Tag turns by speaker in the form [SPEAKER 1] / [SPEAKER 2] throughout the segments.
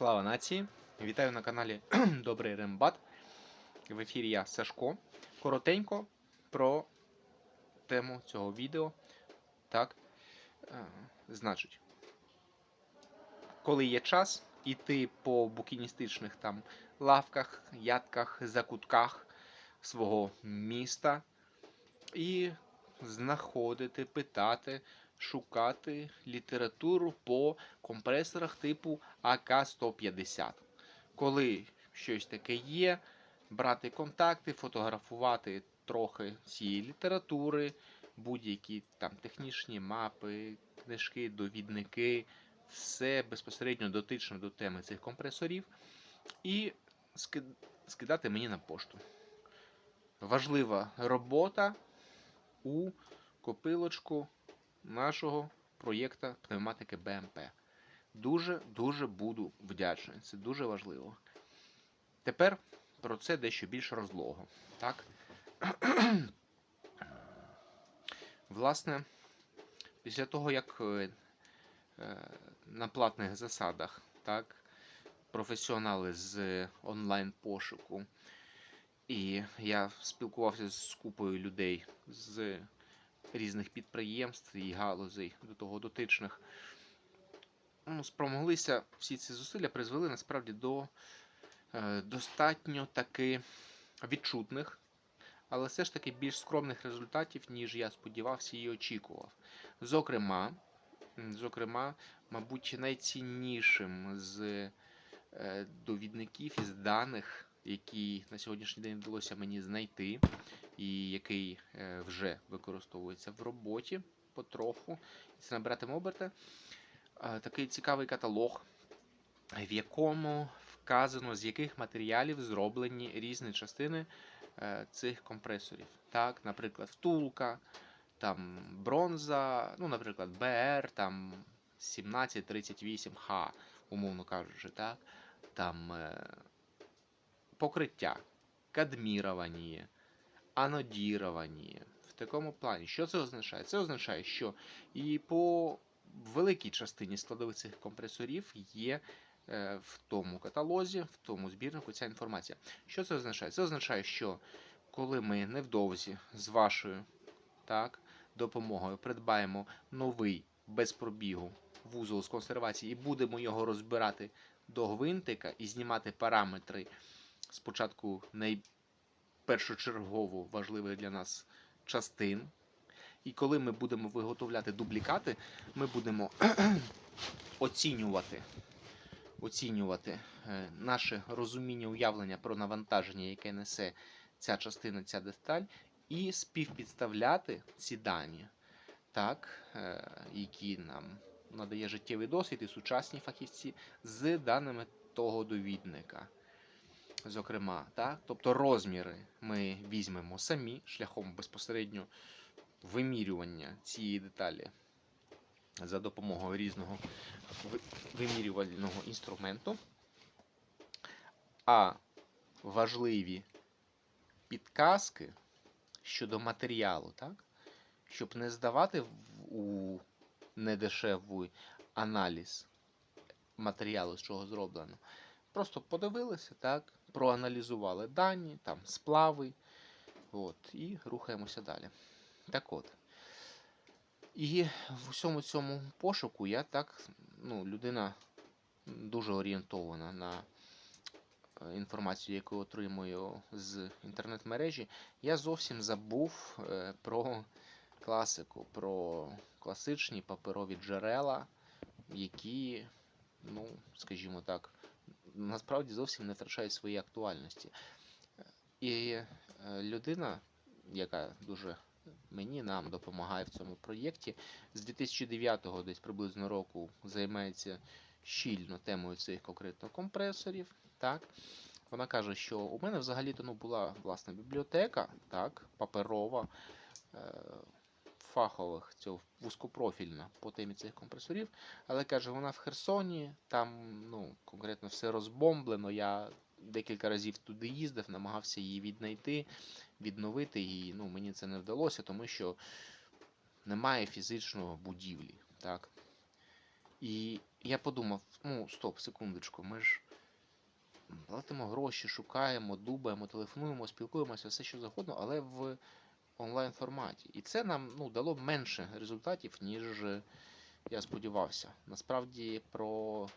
[SPEAKER 1] Слава нації! Вітаю на каналі Добрий Рембат. В ефірі я Сашко. Коротенько про тему цього відео. Так, е, значить, коли є час іти по букіністичних там лавках, ядках, закутках свого міста і знаходити, питати, шукати літературу по компресорах типу АК-150. Коли щось таке є, брати контакти, фотографувати трохи цієї літератури, будь-які там технічні мапи, книжки, довідники, все безпосередньо дотично до теми цих компресорів, і скидати мені на пошту. Важлива робота у копилочку нашого проєкта пневматики БМП. Дуже-дуже буду вдячний. Це дуже важливо. Тепер про це дещо більш розлого. Так? Власне, після того, як е, е, на платних засадах так, професіонали з онлайн-пошуку, і я спілкувався з купою людей з різних підприємств і галузей до того дотичних. Ну, спромоглися всі ці зусилля призвели насправді до е, достатньо таки відчутних, але все ж таки більш скромних результатів, ніж я сподівався і очікував. Зокрема, зокрема, мабуть, найціннішим з е, довідників із даних, які на сьогоднішній день вдалося мені знайти, і який е, вже використовується в роботі потроху, це набиратиме оберти. Такий цікавий каталог, в якому вказано, з яких матеріалів зроблені різні частини е, цих компресорів. Так, наприклад, втулка, там бронза, ну, наприклад, БР, там 1738Х, умовно кажучи, так, там е, покриття, кадміровані, анодіровані. В такому плані. Що це означає? Це означає, що і по великій частині складових цих компресорів є е, в тому каталозі, в тому збірнику ця інформація. Що це означає? Це означає, що коли ми невдовзі з вашою так, допомогою придбаємо новий без пробігу вузол з консервації і будемо його розбирати до гвинтика і знімати параметри спочатку найпершочергово важливих для нас частин. І коли ми будемо виготовляти дублікати, ми будемо оцінювати, оцінювати е, наше розуміння уявлення про навантаження, яке несе ця частина, ця деталь, і співпідставляти ці дані, так, е, які нам надає життєвий досвід і сучасні фахівці з даними того довідника. Зокрема, так, тобто розміри ми візьмемо самі шляхом безпосередньо вимірювання цієї деталі за допомогою різного вимірювального інструменту. А важливі підказки щодо матеріалу, так? щоб не здавати у недешевий аналіз матеріалу, з чого зроблено. Просто подивилися, так, проаналізували дані, там сплави, от, і рухаємося далі. Так от. І в усьому цьому пошуку я так, ну, людина дуже орієнтована на е, інформацію, яку отримую з інтернет-мережі, я зовсім забув е, про класику, про класичні паперові джерела, які, ну, скажімо так, насправді зовсім не втрачають своєї актуальності. І е, людина, яка дуже мені нам допомагає в цьому проєкті. З 2009-го десь приблизно року займається щільно темою цих конкретно компресорів. Так. Вона каже, що у мене взагалі-то ну, була власна бібліотека, так, паперова, е, фахових, цього вузькопрофільна по темі цих компресорів. Але каже, вона в Херсоні, там ну, конкретно все розбомблено. Я декілька разів туди їздив, намагався її віднайти відновити і ну, мені це не вдалося, тому що немає фізичного будівлі. Так? І я подумав, ну, стоп, секундочку, ми ж платимо гроші, шукаємо, дубаємо, телефонуємо, спілкуємося, все що завгодно, але в онлайн форматі. І це нам ну, дало менше результатів, ніж я сподівався. Насправді про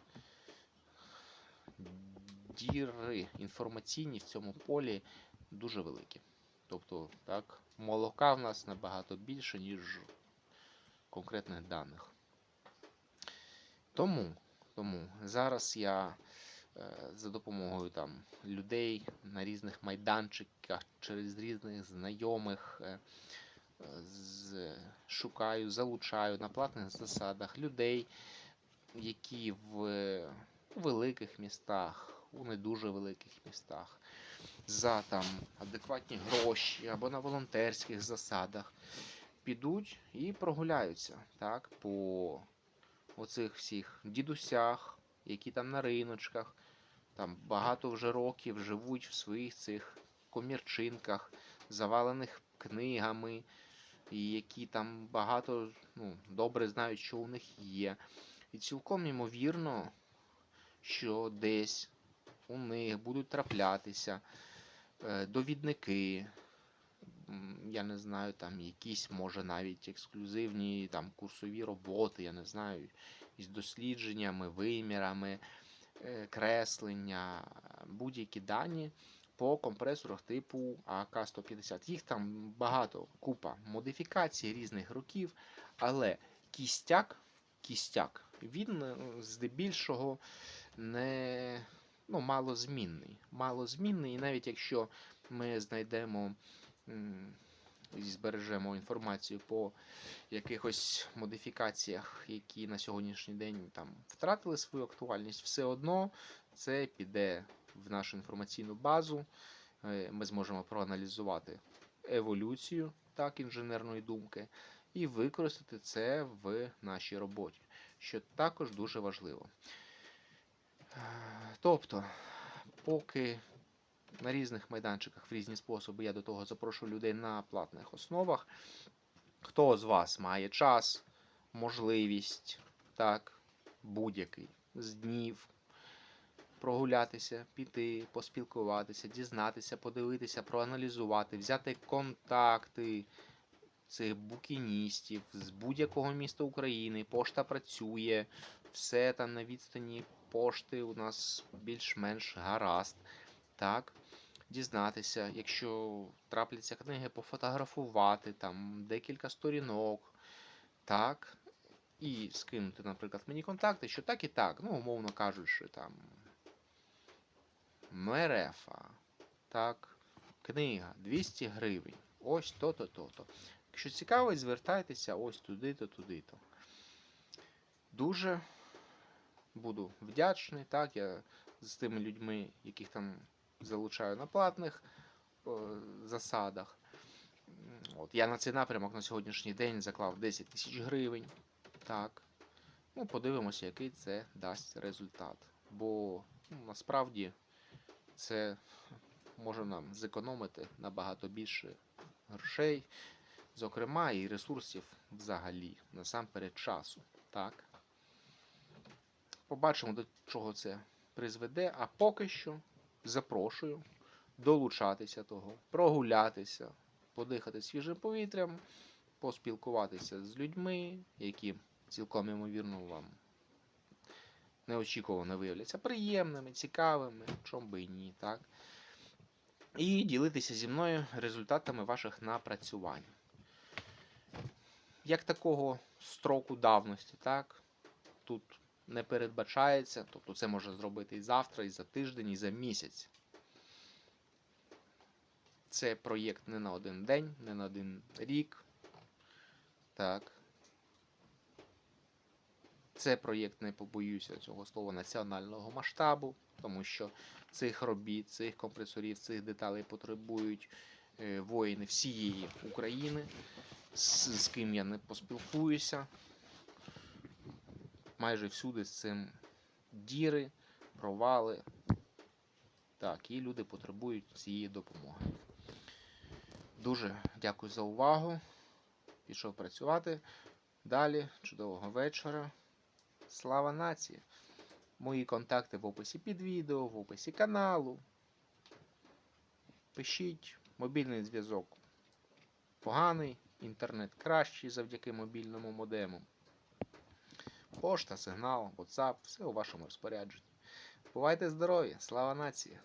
[SPEAKER 1] діри інформаційні в цьому полі дуже великі. Тобто, так, молока в нас набагато більше, ніж конкретних даних. Тому, тому зараз я за допомогою там, людей на різних майданчиках, через різних знайомих е, е, з, шукаю, залучаю на платних засадах людей, які в е, великих містах, у не дуже великих містах, за там адекватні гроші або на волонтерських засадах підуть і прогуляються так, по оцих всіх дідусях, які там на риночках, там багато вже років живуть в своїх цих комірчинках, завалених книгами, які там багато ну, добре знають, що у них є. І цілком ймовірно, що десь у них будуть траплятися е, довідники, я не знаю, там якісь, може, навіть ексклюзивні там курсові роботи, я не знаю, із дослідженнями, вимірами, креслення, будь-які дані по компресорах типу АК-150. Їх там багато, купа модифікацій різних років, але кістяк, кістяк, він е, здебільшого не ну, малозмінний. Малозмінний, і навіть якщо ми знайдемо і збережемо інформацію по якихось модифікаціях, які на сьогоднішній день там втратили свою актуальність, все одно це піде в нашу інформаційну базу. Е, Ми зможемо проаналізувати еволюцію так, інженерної думки і використати це в нашій роботі, що також дуже важливо. Е, Тобто, поки на різних майданчиках в різні способи я до того запрошую людей на платних основах. Хто з вас має час, можливість, так, будь-який з днів прогулятися, піти, поспілкуватися, дізнатися, подивитися, проаналізувати, взяти контакти цих букіністів з будь-якого міста України. Пошта працює, все там на відстані пошти у нас більш-менш гаразд. Так, дізнатися, якщо трапляться книги, пофотографувати там декілька сторінок, так, і скинути, наприклад, мені контакти, що так і так, ну, умовно кажучи, там Мерефа, так, книга 200 гривень. Ось то-то, то-то. Якщо цікавить, звертайтеся ось туди-то, туди-то. Дуже буду вдячний. Так, я з тими людьми, яких там залучаю на платних е, засадах. От, я на цей напрямок на сьогоднішній день заклав 10 тисяч гривень. Так. Ну, подивимося, який це дасть результат. Бо ну, насправді це може нам зекономити набагато більше грошей, зокрема, і ресурсів взагалі, насамперед часу. Так. Побачимо, до чого це призведе. А поки що запрошую долучатися того, прогулятися, подихати свіжим повітрям, поспілкуватися з людьми, які цілком ймовірно вам неочікувано виявляться приємними, цікавими, чом би і ні, так? І ділитися зі мною результатами ваших напрацювань. Як такого строку давності, так? Тут не передбачається, тобто це може зробити і завтра, і за тиждень, і за місяць. Це проєкт не на один день, не на один рік. Так. Це проєкт, не побоюся цього слова, національного масштабу, тому що цих робіт, цих компресорів, цих деталей потребують е, воїни всієї України, з, з ким я не поспілкуюся. Майже всюди з цим діри, провали. Так, і люди потребують цієї допомоги. Дуже дякую за увагу. Пішов працювати. Далі, чудового вечора. Слава нації! Мої контакти в описі під відео, в описі каналу. Пишіть мобільний зв'язок. Поганий, інтернет кращий завдяки мобільному модему. Пошта, сигнал, WhatsApp, все у вашому розпорядженні. Бувайте здорові! Слава нації!